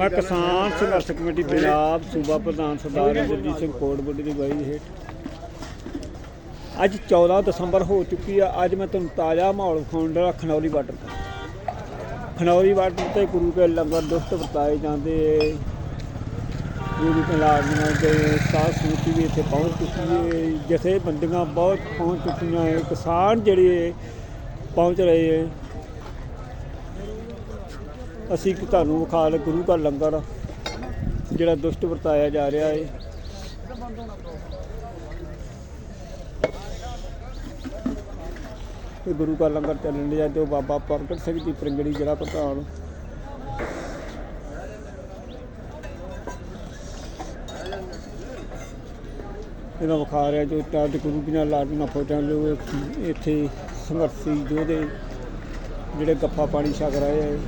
ਮੈਂ ਕਿਸਾਨ ਸੰਘਰਸ਼ ਕਮੇਟੀ ਪੰਜਾਬ ਸੂਬਾ ਪ੍ਰਧਾਨ ਸਰਦਾਰ ਇੰਦਰਜੀਤ ਸਿੰਘ ਕੋਟਬੁੱਡੀ ਦੀ ਅਗਵਾਈ ਹੇਠ। ਅੱਜ 14 ਦਸੰਬਰ ਹੋ ਚੁੱਕੀ ਆ। ਅੱਜ ਮੈਂ ਤੁਹਾਨੂੰ ਤਾਜ਼ਾ ਮਾਹੌਲ ਵਿਖਾਉਣ ਦਾ ਖਨੌਰੀ ਬਾਰਡਰ ਦਾ ਖਨੌਰੀ ਬਾਰਡਰ ਤੇ ਗੁਰੂ ਕੇ ਲੰਗਰ ਦੁਸਤ ਵਰਤਾਏ ਜਾਂਦੇ ਗੁਰੂ ਕੇ ਦੇ ਸਾਧ ਸਮਿਤੀ ਵੀ ਇੱਥੇ ਪਹੁੰਚ ਚੁੱਕੀ ਹੈ ਜਿਥੇ ਬੰਦੀਆਂ ਬਹੁਤ ਪਹੁੰਚ ਚੁੱਕੀਆਂ ਹੈ ਕਿਸਾਨ ਜਿਹੜੇ ਪਹੁੰਚ ਰਹੇ ਹੈ ਅਸੀਂ ਕਿ ਤੁਹਾਨੂੰ ਵਿਖਾ ਲੈ ਗੁਰੂ ਘਰ ਲੰਗਰ, ਜਿਹੜਾ ਦੁਸ਼ਟ ਵਰਤਾਇਆ ਜਾ ਰਿਹਾ ਹੈ ਤੇ ਗੁਰੂ ਘਰ ਲੰਗਰ ਚੱਲਣ ਲਿਆ ਜੋ ਬਾਬਾ ਪ੍ਰਗਟ ਸਿੰਘ ਜੀ ਪ੍ਰਿੰਗੜੀ ਜਿਹੜਾ ਪ੍ਰਧਾਨ। ਇਹਨਾਂ ਵਿਖਾ ਰਿਹਾ ਜੋ ਚਾਰ ਗੁਰੂ ਦੀਆਂ ਲਾਡੀਆਂ ਫੋਟੋਆਂ ਜੋ ਇੱਥੇ ਸੰਘਰਸ਼ੀ ਯੋਧੇ ਜਿਹੜੇ ਗੱਫਾ ਪਾਣੀ ਛਕ ਰਹੇ ਹੈ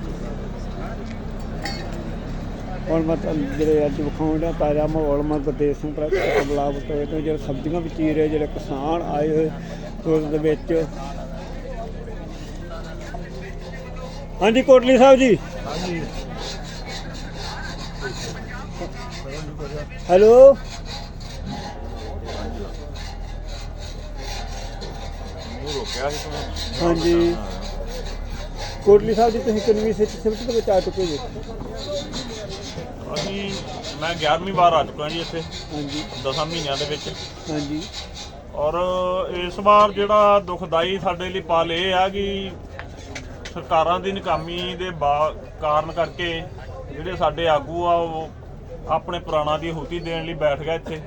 ਹੁਣ ਮਤਲਬ ਜਿਹੜੇ ਅੱਜ ਵਿਖਾਉਣ ਤਾਜ਼ਾ ਮਾਹੌਲ, ਮੈਂ ਗੁਰਦੇਵ ਸਿੰਘ ਪ੍ਰਗਟ ਬਲਾਵਟ ਹੋਏ ਤੋਂ ਜਿਹੜੇ ਸਬਜ਼ੀਆਂ ਵਿੱਚ ਚੀਰ ਰਹੇ, ਜਿਹੜੇ ਕਿਸਾਨ ਆਏ ਹੋਏ ਉਸ ਦੇ ਵਿੱਚ ਹਾਂਜੀ, ਕੋਟਲੀ ਸਾਹਿਬ ਜੀ। ਹੈਲੋ? ਹਾਂਜੀ। ਕੋਟਲੀ ਸਾਹਿਬ ਜੀ, ਤੁਸੀਂ ਕਿੰਨਵੀਂ ਸਿੱਖ ਸਿਫਤ ਦੇ ਵਿੱਚ ਆ ਚੁੱਕੇ ਜੀ? ਅਸੀਂ ਮੈਂ 11ਵੀਂ ਵਾਰ ਆ ਚੁੱਕਾ ਜੀ ਇੱਥੇ ਹਾਂਜੀ। 10 ਮਹੀਨਿਆਂ ਦੇ ਵਿੱਚ। ਹਾਂਜੀ। ਔਰ ਇਸ ਵਾਰ ਜਿਹੜਾ ਦੁਖਦਾਈ ਸਾਡੇ ਲਈ ਪਲ ਇਹ ਆ ਕਿ ਸਰਕਾਰਾਂ ਦੀ ਨਕਾਮੀ ਦੇ ਕਾਰਨ ਕਰਕੇ ਜਿਹੜੇ ਸਾਡੇ ਆਗੂ ਆ ਉਹ ਆਪਣੇ ਪ੍ਰਾਣਾਂ ਦੀ ਹੁਤੀ ਦੇਣ ਲਈ ਬੈਠ ਗਏ ਇੱਥੇ।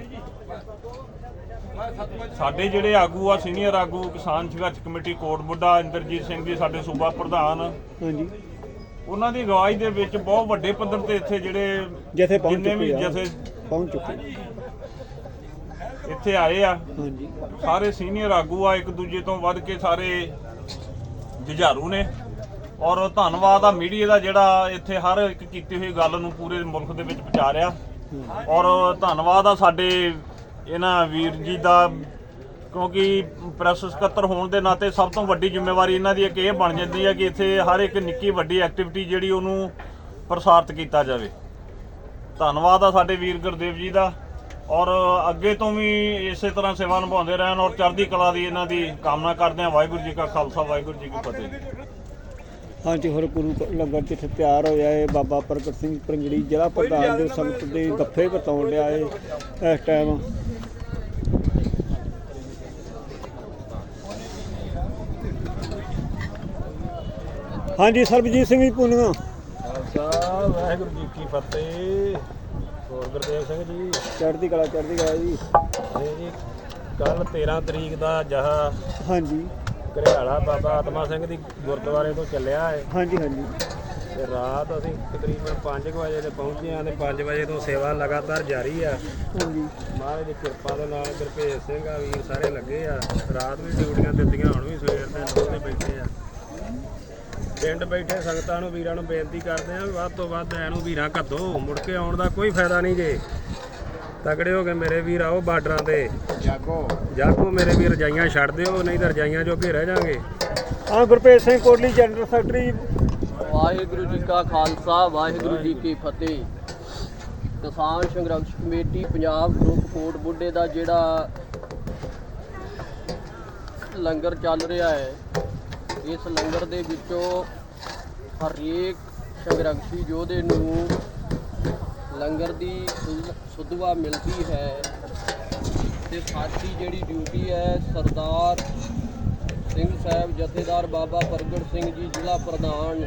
ਸਾਡੇ ਜਿਹੜੇ ਆਗੂ ਆ ਸੀਨੀਅਰ ਆਗੂ ਕਿਸਾਨ ਸੰਘਰਸ਼ ਕਮੇਟੀ ਕੋਟ ਬੁੱਢਾ ਇੰਦਰਜੀਤ ਸਿੰਘ ਜੀ ਸਾਡੇ ਸੂਬਾ ਪ੍ਰਧਾਨ ਹਾਂਜੀ। ਉਹਨਾਂ ਦੀ ਅਗਵਾਈ ਦੇ ਵਿੱਚ ਬਹੁਤ ਵੱਡੇ ਪੱਧਰ ਤੇ ਇੱਥੇ ਜਿਹੜੇ ਜਿੱਥੇ ਪਹੁੰਚ ਜਿੰਨੇ ਵੀ ਚੁੱਕੇ ਆ। ਜਥੇ ਪਹੁੰਚ ਚੁੱਕੇ ਇੱਥੇ ਆਏ ਆ। ਹਾਂਜੀ। ਸਾਰੇ ਸੀਨੀਅਰ ਆਗੂ ਆ ਇੱਕ ਦੂਜੇ ਤੋਂ ਵੱਧ ਕੇ ਸਾਰੇ ਜੁਝਾਰੂ ਨੇ। ਔਰ ਧੰਨਵਾਦ ਆ ਮੀਡੀਆ ਦਾ ਜਿਹੜਾ ਇੱਥੇ ਹਰ ਇੱਕ ਕੀਤੀ ਹੋਈ ਗੱਲ ਨੂੰ ਪੂਰੇ ਮੁਲਕ ਦੇ ਵਿੱਚ ਪਹੁੰਚਾ ਰਿਹਾ। ਔਰ ਧੰਨਵਾਦ ਆ ਸਾਡੇ ਇਹਨਾਂ ਵੀਰ ਜੀ ਦਾ ਕਿਉਂਕਿ ਪ੍ਰੈਸ ਸਕੱਤਰ ਹੋਣ ਦੇ ਨਾਤੇ ਸਭ ਤੋਂ ਵੱਡੀ ਜ਼ਿੰਮੇਵਾਰੀ ਇਹਨਾਂ ਦੀ ਇੱਕ ਇਹ ਬਣ ਜਾਂਦੀ ਹੈ ਕਿ ਇੱਥੇ ਹਰ ਇੱਕ ਨਿੱਕੀ ਵੱਡੀ ਐਕਟੀਵਿਟੀ ਜਿਹੜੀ ਉਹਨੂੰ ਪ੍ਰਸਾਰਿਤ ਕੀਤਾ ਜਾਵੇ। ਧੰਨਵਾਦ ਆ ਸਾਡੇ ਵੀਰ ਗੁਰਦੇਵ ਜੀ ਦਾ। ਔਰ ਅੱਗੇ ਤੋਂ ਵੀ ਇਸੇ ਤਰ੍ਹਾਂ ਸੇਵਾ ਨਿਭਾਉਂਦੇ ਰਹਿਣ ਔਰ ਚੜ੍ਹਦੀ ਕਲਾ ਦੀ ਇਹਨਾਂ ਦੀ ਕਾਮਨਾ ਕਰਦੇ ਹਾਂ। ਵਾਹਿਗੁਰੂ ਜੀ ਕਾ ਖਾਲਸਾ, ਵਾਹਿਗੁਰੂ ਜੀ ਕੀ ਫਤਿਹ। ਹਾਂਜੀ, ਹੋਰ ਗੁਰੂ ਘਰ ਲੰਗਰ ਜਿੱਥੇ ਤਿਆਰ ਹੋਇਆ ਹੈ ਬਾਬਾ ਪ੍ਰਗਟ ਸਿੰਘ ਪ੍ਰਿੰਗੜੀ ਜ਼ਿਲ੍ਹਾ ਪ੍ਰਧਾਨ ਦੇ ਸੰਗਤ ਦੇ ਗੱਫੇ ਬਤਾਉਣ ਲਿਆ ਹੈ ਇਸ ਟਾਈਮ ਹਾਂਜੀ ਸਰਬਜੀਤ ਸਿੰਘ ਜੀ ਪੁੰਨੀਆਂ। ਖਾਲਸਾ ਵਾਹਿਗੁਰੂ ਜੀ ਕੀ ਫਤਿਹ। ਹੋਰ ਗੁਰਦੇਵ ਸਿੰਘ ਜੀ। ਚੜ੍ਹਦੀ ਕਲਾ ਚੜ੍ਹਦੀ ਕਲਾ ਜੀ। ਇਹ ਜੀ ਕੱਲ 13 ਤਰੀਕ ਦਾ ਜਹਾ ਹਾਂਜੀ। ਘਰਿਆਲਾ ਬਾਬਾ ਆਤਮਾ ਸਿੰਘ ਦੀ ਗੁਰਦੁਆਰੇ ਤੋਂ ਚੱਲਿਆ ਹੈ। ਹਾਂਜੀ ਹਾਂਜੀ। ਤੇ ਰਾਤ ਅਸੀਂ ਤਕਰੀਬਨ 5 ਵਜੇ ਤੇ ਪਹੁੰਚੇ ਹਾਂ ਤੇ 5 ਵਜੇ ਤੋਂ ਸੇਵਾ ਲਗਾਤਾਰ ਜਾਰੀ ਆ। ਹਾਂਜੀ। ਮਹਾਰਾਜ ਦੀ ਕਿਰਪਾ ਦੇ ਨਾਲ ਗੁਰਭੇਜ ਸਿੰਘ ਆ ਵੀਰ ਸਾਰੇ ਲੱਗੇ ਆ। ਰਾਤ ਵੀ ਡਿਊਟੀਆਂ ਦਿੱਤੀਆਂ ਹੁਣ ਵੀ ਸਵੇਰ ਦੇ ਬੈਠੇ ਆ। ਪਿੰਡ ਬੈਠੇ ਸੰਗਤਾਂ ਨੂੰ ਵੀਰਾਂ ਨੂੰ ਬੇਨਤੀ ਕਰਦੇ ਆ ਵੱਧ ਤੋਂ ਵੱਧ ਐਨੂੰ ਵੀਰਾਂ ਘੱਦੋ ਮੁੜ ਕੇ ਆਉਣ ਦਾ ਕੋਈ ਫਾਇਦਾ ਨਹੀਂ ਜੇ। ਤਗੜੇ ਹੋ ਕੇ ਮੇਰੇ ਵੀਰ ਆਓ ਬਾਰਡਰਾਂ ਤੇ। ਜਾਗੋ। ਜਾਗੋ ਮੇਰੇ ਵੀਰ ਰਜਾਈਆਂ ਛੱਡ ਦਿਓ ਨਹੀਂ ਤਾਂ ਰਜਾਈਆਂ ਜੋਗੇ ਰਹਿ ਜਾਾਂਗੇ। ਹਾਂ ਗੁਰਪ੍ਰੀਤ ਸਿੰਘ ਕੋਟਲੀ ਜਨਰਲ ਸੈਕਟਰੀ। ਵਾਹਿਗੁਰੂ ਜੀ ਕਾ ਖਾਲਸਾ ਵਾਹਿਗੁਰੂ ਜੀ ਕੀ ਫਤਿਹ। ਕਿਸਾਨ ਸੰਘਰਸ਼ ਕਮੇਟੀ ਪੰਜਾਬ ਗਰੁੱਪ ਕੋਟ ਬੁੱਢੇ ਦਾ ਜਿਹੜਾ ਲੰਗਰ ਚੱਲ ਰਿਹਾ ਹੈ ਇਸ ਲੰਗਰ ਦੇ ਵਿੱਚੋਂ ਹਰੇਕ ਸੰਘਰਸ਼ੀ ਯੋਧੇ ਨੂੰ ਲੰਗਰ ਦੀ ਸੁਧ- ਸੁਧਵਾ ਮਿਲਦੀ ਹੈ ਤੇ ਸਾਡੀ ਜਿਹੜੀ ਡਿਊਟੀ ਹੈ ਸਰਦਾਰ ਸਿੰਘ ਸਾਹਿਬ, ਜਥੇਦਾਰ ਬਾਬਾ ਪ੍ਰਗਟ ਸਿੰਘ ਜੀ, ਜ਼ਿਲ੍ਹਾ ਪ੍ਰਧਾਨ,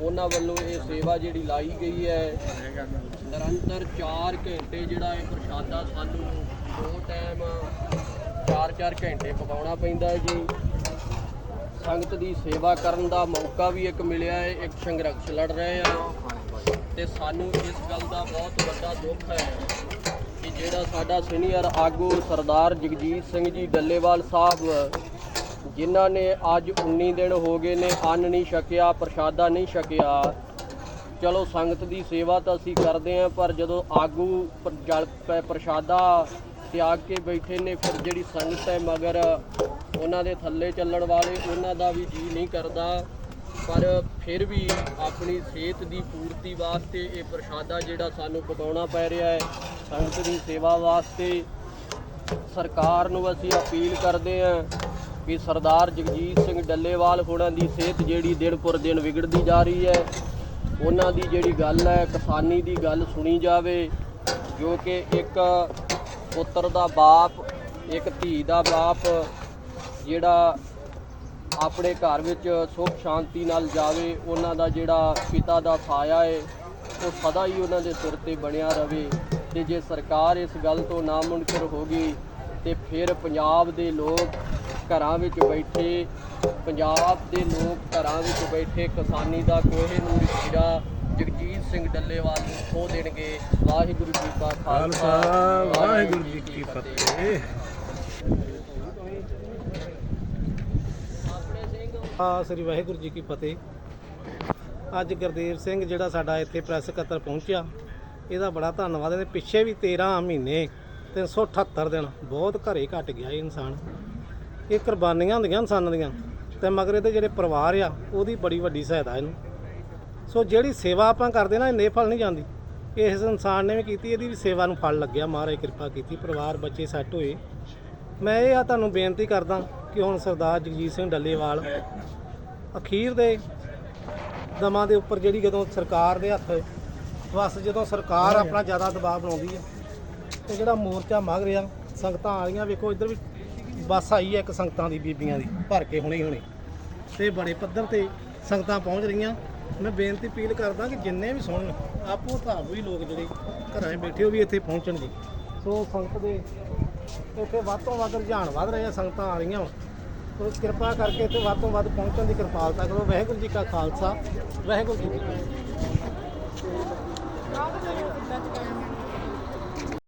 ਉਹਨਾਂ ਵੱਲੋਂ ਇਹ ਸੇਵਾ ਜਿਹੜੀ ਲਾਈ ਗਈ ਹੈ, ਨਿਰੰਤਰ 4 ਘੰਟੇ ਜਿਹੜਾ ਇਹ ਪ੍ਰਸ਼ਾਦਾ ਸਾਨੂੰ ਦੋ ਟਾਈਮ 4-4 ਘੰਟੇ ਪਕਾਉਣਾ ਪੈਂਦਾ ਹੈ ਜੀ। ਸੰਗਤ ਦੀ ਸੇਵਾ ਕਰਨ ਦਾ ਮੌਕਾ ਵੀ ਇੱਕ ਮਿਲਿਆ ਹੈ, ਇੱਕ ਸੰਘਰਸ਼ ਲੜ ਰਹੇ ਆ ਤੇ ਸਾਨੂੰ ਇਸ ਗੱਲ ਦਾ ਬਹੁਤ ਵੱਡਾ ਦੁੱਖ ਹੈ ਕਿ ਜਿਹੜਾ ਸਾਡਾ ਸੀਨੀਅਰ ਆਗੂ ਸਰਦਾਰ ਜਗਜੀਤ ਸਿੰਘ ਜੀ ਡੱਲੇਵਾਲ ਸਾਹਿਬ, ਜਿਨ੍ਹਾਂ ਨੇ ਅੱਜ 19 ਦਿਨ ਹੋ ਗਏ ਨੇ ਅੰਨ ਨਹੀਂ ਛਕਿਆ, ਪ੍ਰਸ਼ਾਦਾ ਨਹੀਂ ਛਕਿਆ। ਚਲੋ ਸੰਗਤ ਦੀ ਸੇਵਾ ਤਾਂ ਅਸੀਂ ਕਰਦੇ ਆਂ ਪਰ ਜਦੋਂ ਆਗੂ ਪਰ- ਜਲ ਪ- ਪ੍ਰਸ਼ਾਦਾ ਤਿਆਗ ਕੇ ਬੈਠੇ ਨੇ, ਫਿਰ ਜਿਹੜੀ ਸੰਗਤ ਹੈ ਮਗਰ ਉਹਨਾਂ ਦੇ ਥੱਲੇ ਚੱਲਣ ਵਾਲੇ ਉਹਨਾਂ ਦਾ ਵੀ ਜੀ ਨਹੀਂ ਕਰਦਾ। ਪਰ ਫਿਰ ਵੀ ਆਪਣੀ ਸਿਹਤ ਦੀ ਪੂਰਤੀ ਵਾਸਤੇ ਇਹ ਪ੍ਰਸ਼ਾਦਾ ਜਿਹੜਾ ਸਾਨੂੰ ਪਕਾਉਣਾ ਪੈ ਰਿਹਾ ਹੈ, ਸੰਗਤ ਦੀ ਸੇਵਾ ਵਾਸਤੇ ਸਰਕਾਰ ਨੂੰ ਅਸੀਂ ਅਪੀਲ ਕਰਦੇ ਹਾਂ ਕਿ ਸਰਦਾਰ ਜਗਜੀਤ ਸਿੰਘ ਡੱਲੇਵਾਲ ਹੋਣਾ ਦੀ ਸਿਹਤ ਜਿਹੜੀ ਦਿਨ ਪਰ ਦਿਨ ਵਿਗੜਦੀ ਜਾ ਰਹੀ ਹੈ, ਉਹਨਾਂ ਦੀ ਜਿਹੜੀ ਗੱਲ ਹੈ, ਕਿਸਾਨੀ ਦੀ ਗੱਲ ਸੁਣੀ ਜਾਵੇ, ਜੋ ਕਿ ਇੱਕ ਪੁੱਤਰ ਦਾ ਬਾਪ, ਇੱਕ ਧੀ ਦਾ ਬਾਪ ਜਿਹੜਾ ਆਪਣੇ ਘਰ ਵਿੱਚ ਸੁੱਖ ਸ਼ਾਂਤੀ ਨਾਲ ਜਾਵੇ ਉਹਨਾਂ ਦਾ ਜਿਹੜਾ ਪਿਤਾ ਦਾ ਸਾਇਆ ਹੈ ਉਹ ਸਦਾ ਹੀ ਉਹਨਾਂ ਦੇ ਸਿਰ ਤੇ ਬਣਿਆ ਰਵੇ। ਤੇ ਜੇ ਸਰਕਾਰ ਇਸ ਗੱਲ ਤੋਂ ਨਾ ਮੁਨਕਰ ਹੋਗੀ ਤੇ ਫਿਰ ਪੰਜਾਬ ਦੇ ਲੋਕ ਘਰਾਂ ਵਿੱਚ ਬੈਠੇ ਪੰਜਾਬ ਦੇ ਲੋਕ ਘਰਾਂ ਵਿੱਚ ਬੈਠੇ ਕਿਸਾਨੀ ਦਾ ਕੋਹੇ ਨੂਰ ਹੀਰਾ ਜਗਜੀਤ ਸਿੰਘ ਡੱਲੇਵਾਲ ਨੂੰ ਖੋ ਦੇਣਗੇ। ਵਾਹਿਗੁਰੂ ਜੀ ਕਾ ਖਾਲਸਾ ਵਾਹਿਗੁਰੂ ਜੀ ਕੀ ਫਤਿਹ। ਆ ਸ੍ਰੀ ਵਾਹਿਗੁਰੂ ਜੀ ਕੀ ਫਤਿਹ। ਅੱਜ ਗੁਰਦੇਵ ਸਿੰਘ ਜਿਹੜਾ ਸਾਡਾ ਇੱਥੇ ਪ੍ਰੈਸ ਸਕੱਤਰ ਪਹੁੰਚਿਆ, ਇਹਦਾ ਬੜਾ ਧੰਨਵਾਦ। ਇਹਦੇ ਪਿੱਛੇ ਵੀ 13 ਮਹੀਨੇ 378 ਦਿਨ ਬਹੁਤ ਘਰੇ ਘਟ ਗਿਆ ਇਹ ਇਨਸਾਨ। ਇਹ ਕੁਰਬਾਨੀਆਂ ਹੁੰਦੀਆਂ ਇਨਸਾਨਾਂ ਦੀਆਂ ਤੇ ਮਗਰ ਇਹਦੇ ਜਿਹੜੇ ਪਰਿਵਾਰ ਆ, ਉਹਦੀ ਬੜੀ ਵੱਡੀ ਸਹਾਇਤਾ ਇਹਨੂੰ। ਸੋ ਜਿਹੜੀ ਸੇਵਾ ਆਪਾਂ ਕਰਦੇ ਨਾ ਇਹ ਫਲ ਨਹੀਂ ਜਾਂਦੀ। ਇਸ ਇਨਸਾਨ ਨੇ ਵੀ ਕੀਤੀ, ਇਹਦੀ ਵੀ ਸੇਵਾ ਨੂੰ ਫਲ ਲੱਗਿਆ। ਮਹਾਰਾਜ ਕਿਰਪਾ ਕੀਤੀ, ਪਰਿਵਾਰ ਬੱਚੇ ਸੈੱਟ ਹੋਏ। ਮੈਂ ਇਹ ਆ ਤੁਹਾਨੂੰ ਬੇਨਤੀ ਕਰਦਾ ਕਿ ਹੁਣ ਸਰਦਾਰ ਜਗਜੀਤ ਸਿੰਘ ਡੱਲੇਵਾਲ ਅਖੀਰ ਦੇ ਦਮਾਂ ਦੇ ਉੱਪਰ ਜਿਹੜੀ ਜਦੋਂ ਸਰਕਾਰ ਦੇ ਹੱਥ ਬਸ ਜਦੋਂ ਸਰਕਾਰ ਆਪਣਾ ਜ਼ਿਆਦਾ ਦਬਾਅ ਬਣਾਉਂਦੀ ਹੈ ਤੇ ਜਿਹੜਾ ਮੋਰਚਾ ਮੰਗ ਰਿਹਾ ਸੰਗਤਾਂ ਆ ਰਹੀਆਂ ਵੇਖੋ, ਇੱਧਰ ਵੀ ਬੱਸ ਆਈ ਹੈ ਇੱਕ ਸੰਗਤਾਂ ਦੀ, ਬੀਬੀਆਂ ਦੀ, ਭਰ ਕੇ ਹੁਣੇ ਹੁਣੇ। ਤੇ ਬੜੇ ਪੱਧਰ ਤੇ ਸੰਗਤਾਂ ਪਹੁੰਚ ਰਹੀਆਂ। ਮੈਂ ਬੇਨਤੀ ਅਪੀਲ ਕਰਦਾ ਕਿ ਜਿੰਨੇ ਵੀ ਸੁਣਨ ਆਪੋ ਧਾਰਮਿਕ ਵੀ ਲੋਕ ਜਿਹੜੇ ਘਰਾਂ 'ਚ ਬੈਠੇ ਉਹ ਵੀ ਇੱਥੇ ਪਹੁੰਚਣ ਜੀ। ਸੋ ਸੰਗਤ ਦੇ ਇੱਥੇ ਵੱਧ ਤੋਂ ਵੱਧ ਰੁਝਾਨ ਵੱਧ ਰਹੇ ਸੰਗਤਾਂ ਆ ਰਹੀਆਂ ਸੋ ਕਿਰਪਾ ਕਰਕੇ ਇੱਥੇ ਵੱਧ ਤੋਂ ਵੱਧ ਪਹੁੰਚਣ ਦੀ ਕਿਰਪਾਲਤਾ ਕਰੋ। ਵਾਹਿਗੁਰੂ ਜੀ ਕਾ ਖਾਲਸਾ। ਵਾਹਿਗੁਰੂ ਜੀ ਕੀ ਫਤਿਹ।